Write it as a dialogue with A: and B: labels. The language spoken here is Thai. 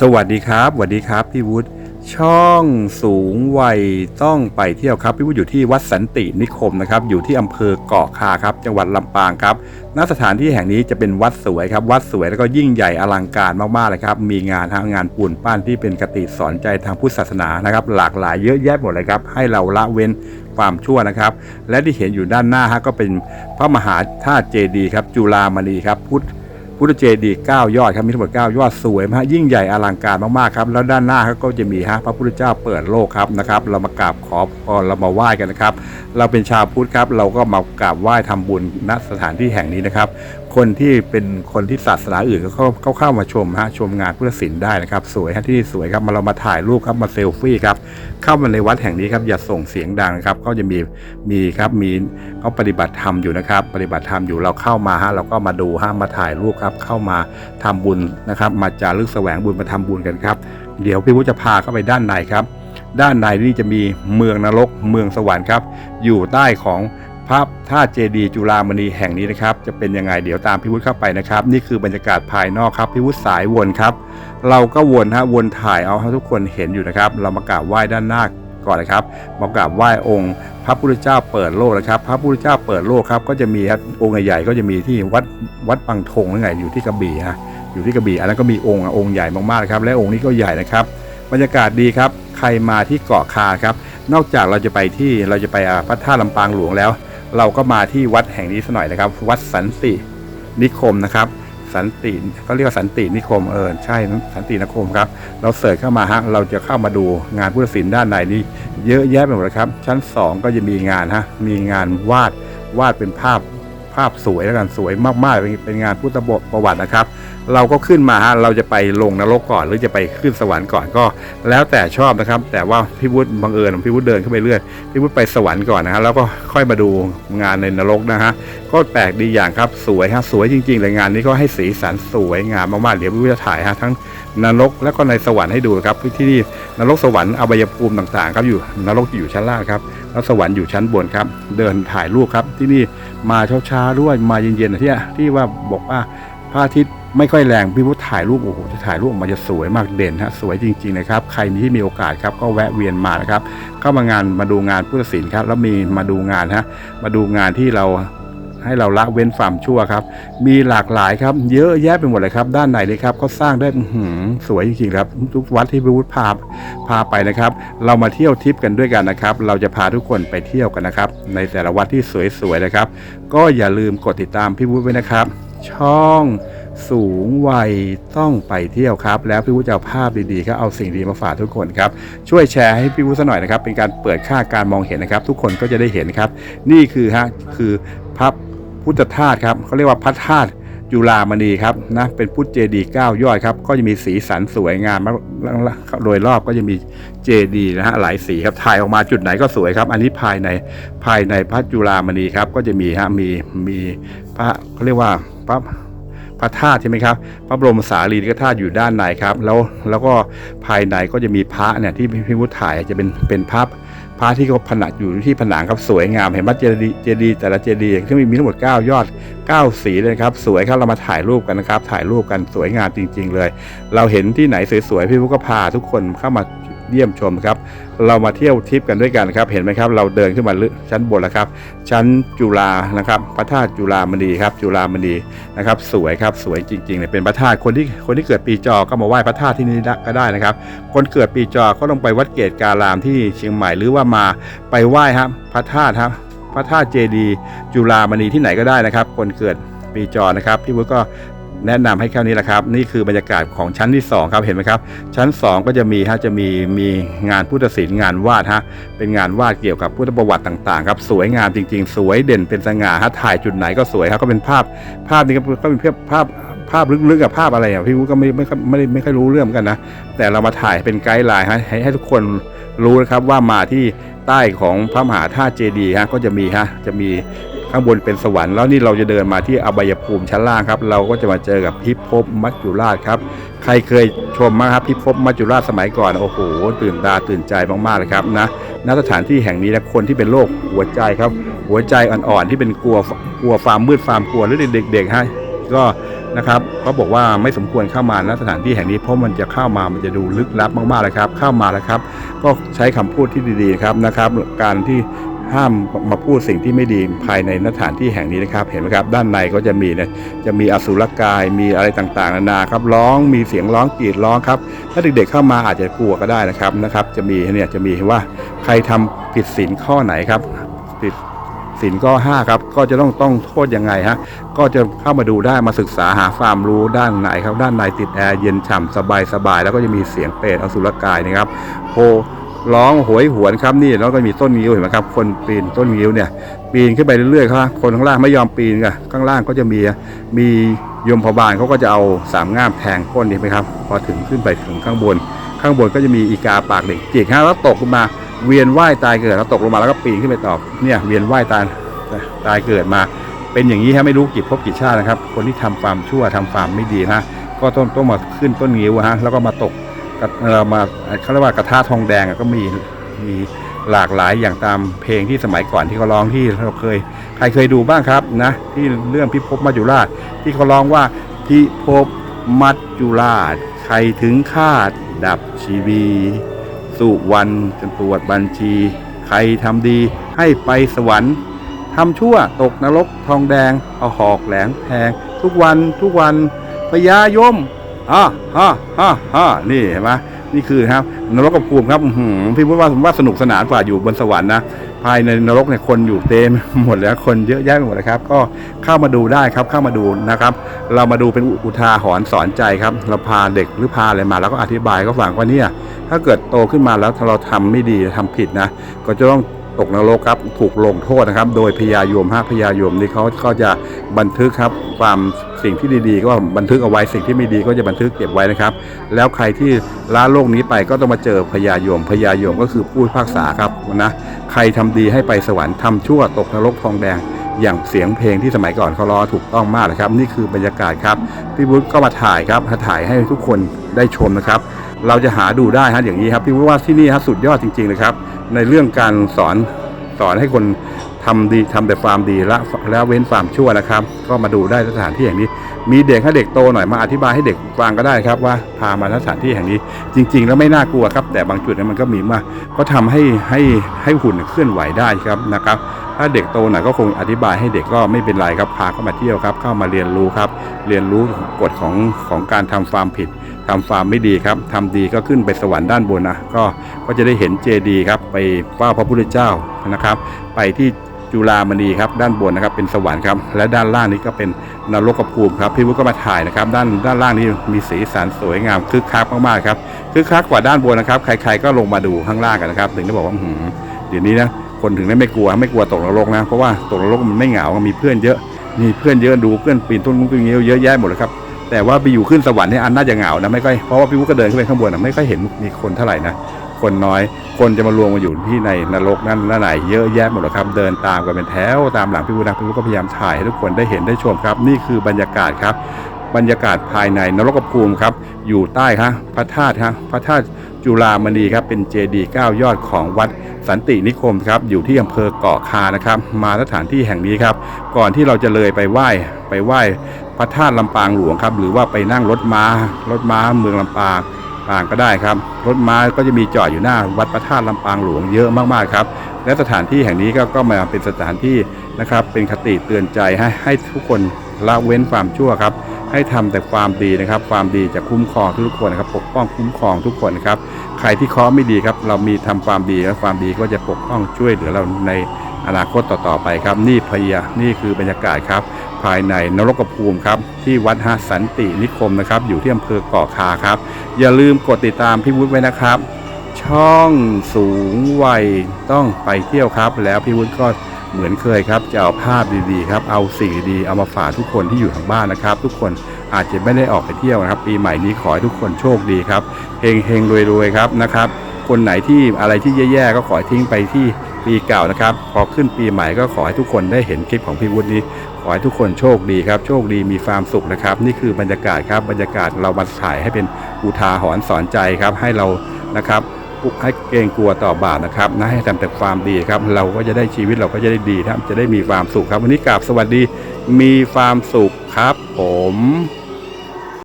A: สวัสดีครับสวัสดีครับพี่วุฒิช่องสูงวัยต้องไปเที่ยวครับพี่วุฒิอยู่ที่วัดสันตินิคมนะครับ อยู่ที่อำเภอเกาะคาครับ จังหวัดลำปางครับณสถานที่แห่งนี้จะเป็นวัดสวยครับวัดสวยแล้วก็ยิ่งใหญ่อลังการมากๆเลยครับ มีงานทั้งงานปูนปั้นที่เป็นกติสอนใจทางพุทธศาสนานะครับ หลากหลายเยอะแยะหมดเลยครับ ให้เราละเว้นความชั่วนะครับ และที่เห็นอยู่ด้านหน้าฮะก็เป็นพระมหาธาตุเจดีย์ครับ จุฬามณีครับพุทธ พุทธเจดีย์9ยอดครับมีทั้งหมด9ยอดสวยมากยิ่งใหญ่อลังการมากๆครับแล้วด้านหน้าก็จะมีฮะพระพุทธเจ้าเปิดโลกครับนะครับ เรามากราบขอพรเรามาไหว้กันนะครับ เราเป็นชาวพุทธครับ เราก็มากราบไหว้ทำบุญณสถานที่แห่งนี้นะครับ คนที่เป็นคนที่ศาสนาอื่นก็เข้าเข้าเข้ามาชมฮะชมงานพุทธศิลป์ได้นะครับ สวยฮะที่นี่สวยครับมาเรามาถ่ายรูปครับมาเซลฟี่ครับเข้ามาในวัดแห่งนี้ครับอย่าส่งเสียงดังครับก็จะมีมีครับมีเขาปฏิบัติธรรมอยู่นะครับ ปฏิบัติธรรมอยู่เราเข้ามาฮะเราก็มาดูฮะมาถ่ายรูปครับเข้ามาทำบุญนะครับ มาจารึกแสวงบุญมาทำบุญกันครับ เดี๋ยวพี่วุฒิจะพาเข้าไปด้านในครับ ด้านในนี่จะมีเมืองนรกเมืองสวรรค์ครับ อยู่ใต้ของ ระธาตุเจดีย์จุฬามณีแห่งนี้นะครับจะเป็นยังไงเดี๋ยวตามพี่วุฒิเข้าไปนะครับ นี่คือบรรยากาศภายนอกครับพี่วุฒิสายวนครับ เราก็วนฮะวนถ่ายเอาให้ทุกคนเห็นอยู่นะครับ เรามากราบไหว้ด้านหน้าก่อนนะครับมากราบไหว้องค์ พระพุทธเจ้าเปิดโลกนะครับ พระพุทธเจ้าเปิดโลกครับก็จะมีครับองค์ใหญ่ๆก็จะมีที่วัดวัดปังทงนั่นไงอยู่ที่กระบี่ฮะอยู่ที่กระบี่อันนั้นก็มีองค์องค์ใหญ่มากๆครับและองค์นี้ก็ใหญ่นะครับบรรยากาศดีครับ ใครมาที่เกาะคาครับ นอกจากเราจะไปที่เราจะไปพระธาตุลำปางหลวงแล้ว เราก็มาที่วัดแห่งนี้สักหน่อยนะครับ วัดสันตินิคมนะครับ สันติเขาเรียกว่าสันตินิคมเออใช่สันตินิคมครับ เราเสิร์ชเข้ามาฮะเราจะเข้ามาดูงานพุทธศิลป์ด้านในนี้ เยอะแยะไปหมดเลยครับ ชั้น 2 ก็จะมีงานฮะมีงานวาดวาดเป็นภาพ ภาพสวยแล้วกันสวยมากๆเป็นเป็นงานพุทธประวัตินะครับ เราก็ขึ้นมาฮะเราจะไปลงนรกก่อน หรือจะไปขึ้นสวรรค์ก่อนก็ แล้วแต่ชอบนะครับ แต่ว่าพี่วุฒิบังเอิญพี่วุฒิเดินขึ้นไปเรื่อยพี่วุฒิไปสวรรค์ก่อนนะฮะแล้วก็ค่อยมาดูงานในนรกนะฮะก็แปลกดีอย่างครับสวยฮะสวยจริงๆเลยงานนี้ก็ให้สีสันสวยงามมากๆเดี๋ยวพี่วุฒิจะถ่ายฮะทั้งนรกแล้วก็ในสวรรค์ให้ดูครับที่นี่นรกสวรรค์อบายภูมิต่างๆครับอยู่นรกอยู่ชั้นล่างครับ แล้วสวรรค์อยู่ชั้นบนครับ เดินถ่ายรูปครับ ที่นี่มาเช้าๆด้วยมาเย็นๆนะที่ที่ว่าบอกว่าพระอาทิตย์ไม่ค่อยแรงพี่พุทธถ่ายรูปโอ้โหจะถ่ายรูปออกมาจะสวยมากเด่นฮะสวยจริงๆนะครับใครที่มีโอกาสครับก็แวะเวียนมานะครับเข้ามางานมาดูงานพุทธศิลป์ครับแล้วมีมาดูงานฮะมาดูงานที่เรา ให้เราละเว้นความชั่วครับ มีหลากหลายครับ เยอะแยะไปหมดเลยครับ ด้านในเลยครับก็สร้างได้หือสวยจริงๆครับ ทุกวัดที่พี่พุทธพาพาไปนะครับ เรามาเที่ยวทริปกันด้วยกันนะครับ เราจะพาทุกคนไปเที่ยวกันนะครับ ในแต่ละวัดที่สวยๆนะครับ ก็อย่าลืมกดติดตามพี่วุฒิไว้นะครับ ช่องสูงวัยต้องไปเที่ยวครับ แล้วพี่วุฒิจะเอาภาพดีๆครับเอาสิ่งดีมาฝากทุกคนครับช่วยแชร์ให้พี่วุฒิสักหน่อยนะครับ เป็นการเปิดค่าการมองเห็นนะครับ ทุกคนก็จะได้เห็นครับ นี่คือฮะคือพระ พุทธธาตุครับเขาเรียกว่าพระธาตุจุฬามณีครับนะเป็นพุทธเจดีย์เก้ายอดครับก็จะมีสีสันสวยงามมากโดยรอบก็จะมีเจดีย์นะฮะหลายสีครับถ่ายออกมาจุดไหนก็สวยครับ อันนี้ภายในภายในพระจุฬามณีครับก็จะมีฮะมีมีพระเขาเรียกว่าพระพระธาตุใช่ไหมครับพระบรมสารีริกธาตุอยู่ด้านในครับ แล้วแล้วก็ภายในก็จะมีพระเนี่ยที่พี่วุฒิถ่ายจะเป็นเป็นภาพ ระที่เขาผนังอยู่ที่ผนังครับสวยงามเห็นไหมเจดีย์เจดีแต่ละเจดีย์ที่มีมีทั้งหมด 9 ยอด 9 สีเลยครับสวยครับเรามาถ่ายรูปกันนะครับ ถ่ายรูปกันสวยงามจริง ๆ เลย เราเห็นที่ไหนสวยๆพี่วุกก็พาทุกคนเข้ามา เยี่ยมชมครับ เรามาเที่ยวทริปกันด้วยกันครับ เห็นไหมครับ เราเดินขึ้นมาลึชั้นบนแล้วครับ ชั้นจุฬานะครับ พระธาตุจุฬามณีครับ จุฬามณีนะครับ สวยครับ สวยจริงๆเลยเป็นพระธาตุ คนที่ คนที่เกิดปีจอ ก็มาไหว้พระธาตุที่นี่ก็ได้นะครับ คนเกิดปีจอ ก็ต้องไปวัดเกตการามที่เชียงใหม่ หรือว่ามาไปไหว้ครับ พระธาตุครับ พระธาตุเจดีย์จุฬามณีที่ไหนก็ได้นะครับ คนเกิดปีจอนะครับ พี่วุฒิก็ แนะนำให้แค่นี้แหละครับ นี่คือบรรยากาศของชั้นที่สองครับเห็นไหมครับ ชั้น 2 ก็จะมีฮะจะมีมีงานพุทธศิลป์งานวาดฮะเป็นงานวาดเกี่ยวกับพุทธประวัติต่างๆครับสวยงามจริง ๆ สวยเด่นเป็นสง่าฮะถ่ายจุดไหนก็สวยครับก็เป็นภาพภาพนี้ก็ก็เป็นภาพภาพภาพลึกๆกับภาพอะไรอะพี่วุฒิก็ไม่ไม่ไม่ได้ไม่ค่อยรู้เรื่องกันนะ แต่เรามาถ่ายเป็นไกด์ไลน์ฮะให้ให้ทุกคนรู้นะครับว่ามาที่ใต้ของพระมหาธาตุเจดีย์ฮะก็จะมีฮะจะมี ข้างบนเป็นสวรรค์แล้วนี่เราจะเดินมาที่อบายภูมิชั้นล่างครับ เราก็จะมาเจอกับพิภพมัจจุราชครับ ใครเคยชมมั้งครับพิภพมัจจุราชสมัยก่อนโอ้โหตื่นตาตื่นใจมากๆเลยครับนะณสถานที่แห่งนี้นะคนที่เป็นโรคหัวใจครับ หัวใจอ่อนๆที่เป็นกลัวกลัวความมืดความกลัวหรือเด็กๆฮะก็นะครับก็บอกว่าไม่สมควรเข้ามาณสถานที่แห่งนี้เพราะมันจะเข้ามามันจะดูลึกลับมากๆเลยครับ เข้ามาแล้วครับ ก็ใช้คำพูดที่ดีๆครับนะครับ การที่ ห้ามมาพูดสิ่งที่ไม่ดีภายในสถานที่แห่งนี้นะครับ เห็นไหมครับ ด้านในก็จะมีเนี่ยจะมีอสุรกายมีอะไรต่างๆนานาครับร้องมีเสียงร้องกรีดร้องครับถ้าเด็กๆเข้ามาอาจจะกลัวก็ได้นะครับนะครับ จะมีเนี่ยจะมีว่าใครทำผิดศีลข้อไหนครับผิดศีลข้อ5ครับก็จะต้องต้องโทษยังไงฮะก็จะเข้ามาดูได้มาศึกษาหาความรู้ด้านไหนครับ ด้านในติดแอร์เย็นฉ่ำสบายสบายแล้วก็จะมีเสียงเปรตอสุรกายนะครับโฮ ร้องโหยหวนครับนี่แล้วก็มีต้นงิ้วเห็นไหมครับ คนปีนต้นงิ้วเนี่ย ปีนขึ้นไปเรื่อยๆครับคนข้างล่างไม่ยอมปีนกันข้างล่างก็จะมีมียมพบาลเขาก็จะเอาสามง่ามแทงก้นนี่ไหมครับ พอถึงขึ้นไปถึงข้างบน ข้างบนก็จะมีอีกาปากเหล็กจิกฮะแล้วตกลงมาเวียนว่ายตายเกิดแล้วตกลงมาแล้วก็ปีนขึ้นไปตอบเนี่ยเวียนว่ายตายตายเกิดมา เป็นอย่างนี้ฮะไม่รู้กี่ภพกี่ชาตินะครับ คนที่ทำความชั่วทำความไม่ดีฮะก็ต้องต้องมาขึ้นต้นงิ้วฮะแล้วก็มาตก เรามาเขาเรียกว่ากระทะทองแดงก็มีมีหลากหลายอย่างตามเพลงที่สมัยก่อนที่เขาร้องที่เราเคย ใครเคยดูบ้างครับนะที่เรื่องพิภพมัจจุราช ที่เขาร้องว่าพิภพมัจจุราช ใครถึงคาด ดับชีวีสุวรรณจนตรวจบัญชี ใครทำดีให้ไปสวรรค์ทำชั่วตกนรกทองแดง เอาหอกแหลมแทง ทุกวันทุกวันพญายม ฮ่าฮ่าฮ่าฮ่านี่เห็นไหมนี่คือครับนรกกับภูมิครับพี่พูดว่าผมว่าสนุกสนานกว่าอยู่บนสวรรค์นะภายในนรกเนี่ยคนอยู่เต็มหมดแล้วคนเยอะแยะไปหมดเลยครับ ก็เข้ามาดูได้ครับเข้ามาดูนะครับ เรามาดูเป็นอุทาหรณ์สอนใจครับเราพาเด็กหรือพาอะไรมา แล้วก็อธิบายก็ฟังว่าเนี่ยถ้าเกิดโตขึ้นมาแล้วถ้าเราทำไม่ดีทำผิดนะ ก็จะต้องตกนรกครับถูกลงโทษนะครับ โดยพญายมฮะพญายมนี่เขาก็จะบันทึกครับความ สิ่งที่ดีๆ ก็บันทึกเอาไว้สิ่งที่ไม่ดีก็จะบันทึกเก็บไว้นะครับ แล้วใครที่ละโลกนี้ไปก็ต้องมาเจอพญายมพญายมก็คือผู้พิพากษาครับนะใครทำดีให้ไปสวรรค์ทำชั่วตกนรกทองแดงอย่างเสียงเพลงที่สมัยก่อนเขาร้องถูกต้องมากเลยครับ นี่คือบรรยากาศครับพี่วุฒิก็มาถ่ายครับมาถ่ายให้ทุกคนได้ชมนะครับ เราจะหาดูได้ฮะอย่างนี้ครับพี่วุฒิว่าที่นี่ฮะสุดยอดจริงๆเลยครับ ในเรื่องการสอนสอนให้คน ทำดีทำแต่ความดีละแล้วเว้นความชั่วนะครับ ก็มาดูได้สถานที่แห่งนี้ มีเด็กให้เด็กโตหน่อยมาอธิบายให้เด็กฟังก็ได้ครับว่าพามาสถานที่แห่งนี้ จริง ๆ แล้วไม่น่ากลัวครับ แต่บางจุดนี่ยมันก็มีมากก็ทำให้ให้ให้หุ่นเคลื่อนไหวได้ครับนะครับ ถ้าเด็กโตหน่อยก็คงอธิบายให้เด็กก็ไม่เป็นไรครับพาเข้ามาเที่ยวครับ เข้ามาเรียนรู้ครับ เรียนรู้กฎของของการทำความผิดทำความไม่ดีครับทำดีก็ขึ้นไปสวรรค์ด้านบนนะก็ก็จะได้เห็นเจดีย์ครับ ไปเฝ้าพระพุทธเจ้านะครับ ไปที่ จุฬามณีครับด้านบนนะครับเป็นสวรรค์ครับและด้านล่างนี้ก็เป็นนรกภูมิครับพี่วุฒิก็มาถ่ายนะครับ ด้านด้านล่างนี้มีสีสันสวยงามคึกคักมากๆครับคึกคักกว่าด้านบนนะครับ ใคร ๆก็ลงมาดูข้างล่างกันนะครับ ถึงได้บอกว่าหือเดี๋ยวนี้นะคนถึงได้ไม่กลัวไม่กลัวตกนรกนะเพราะว่าตกนรกมันไม่เหงามีเพื่อนเยอะมีเพื่อนเยอะดูเพื่อนปีนต้นมุ้งต้นเงี้ยวเยอะแยะหมดเลยครับแต่ว่าไปอยู่ขึ้นสวรรค์เนี่ยอันน่าจะเหงานะไม่ค่อยเพราะว่าพี่วุฒิก็เดินขึ้นไปข้างบนนะไม่ค่อยเห็นมีคนเท่าไหร่นะ คนน้อย คนจะมารวมมาอยู่ที่ในนรกนั่นนั่นไหนเยอะแยะหมดเลยครับ เดินตามกันเป็นแถวตามหลังพี่วุฒินะพี่วุฒิก็พยายามถ่ายให้ทุกคนได้เห็นได้ชมครับ นี่คือบรรยากาศครับ บรรยากาศภายในนรกภูมิครับ อยู่ใต้ฮะพระธาตุฮะพระธาตุจุฬามณีครับเป็นเจดีย์เก้ายอดของวัดสันตินิคมครับอยู่ที่อำเภอเกาะคานะครับ มาสถานที่แห่งนี้ครับ ก่อนที่เราจะเลยไปไหว้ไปไหว้พระธาตุลำปางหลวงครับ หรือว่าไปนั่งรถม้ารถม้าเมืองลำปาง ปางก็ได้ครับ รถม้าก็จะมีจอดอยู่หน้าวัดพระธาตุลำปางหลวงเยอะมากๆครับ และสถานที่แห่งนี้ก็ก็มาเป็นสถานที่นะครับ เป็นคติเตือนใจให้ให้ทุกคนละเว้นความชั่วครับ ให้ทำแต่ความดีนะครับ ความดีจะคุ้มครองทุกคนนะครับ ปกป้องคุ้มครองทุกคนนะครับ ใครที่เคราะไม่ดีครับ เรามีทำความดีและความดีก็จะปกป้องช่วยเหลือเราในอนาคตต่อๆไปครับ นี่พยานี่คือบรรยากาศครับ ภายในนรกภูมิครับที่วัดหาสันตินิคมนะครับ อยู่ที่อำเภอเกาะคาครับ อย่าลืมกดติดตามพี่วุฒิไว้นะครับ ช่องสูงวัยต้องไปเที่ยวครับ แล้วพี่วุฒิก็เหมือนเคยครับ จะเอาภาพดีๆครับเอาสิ่งดีๆเอามาฝากทุกคนที่อยู่ทางบ้านนะครับ ทุกคนอาจจะไม่ได้ออกไปเที่ยวนะครับ ปีใหม่นี้ขอให้ทุกคนโชคดีครับเฮงเฮงรวยรวยๆครับนะครับ คนไหนที่อะไรที่แย่ๆก็ขอทิ้งไปที่ปีเก่านะครับ พอขึ้นปีใหม่ก็ขอให้ทุกคนได้เห็นคลิปของพี่วุฒินี้ ขอให้ทุกคนโชคดีครับ โชคดีมีความสุขนะครับ นี่คือบรรยากาศครับ บรรยากาศเรามาถ่ายให้เป็นอุทาหรณ์สอนใจครับ ให้เรานะครับให้เกรงกลัวต่อบาปนะครับนะให้ทำแต่ความดีครับ เราก็จะได้ชีวิตเราก็จะได้ดีครับจะได้มีความสุขครับ วันนี้กราบสวัสดีมีความสุขครับ ผม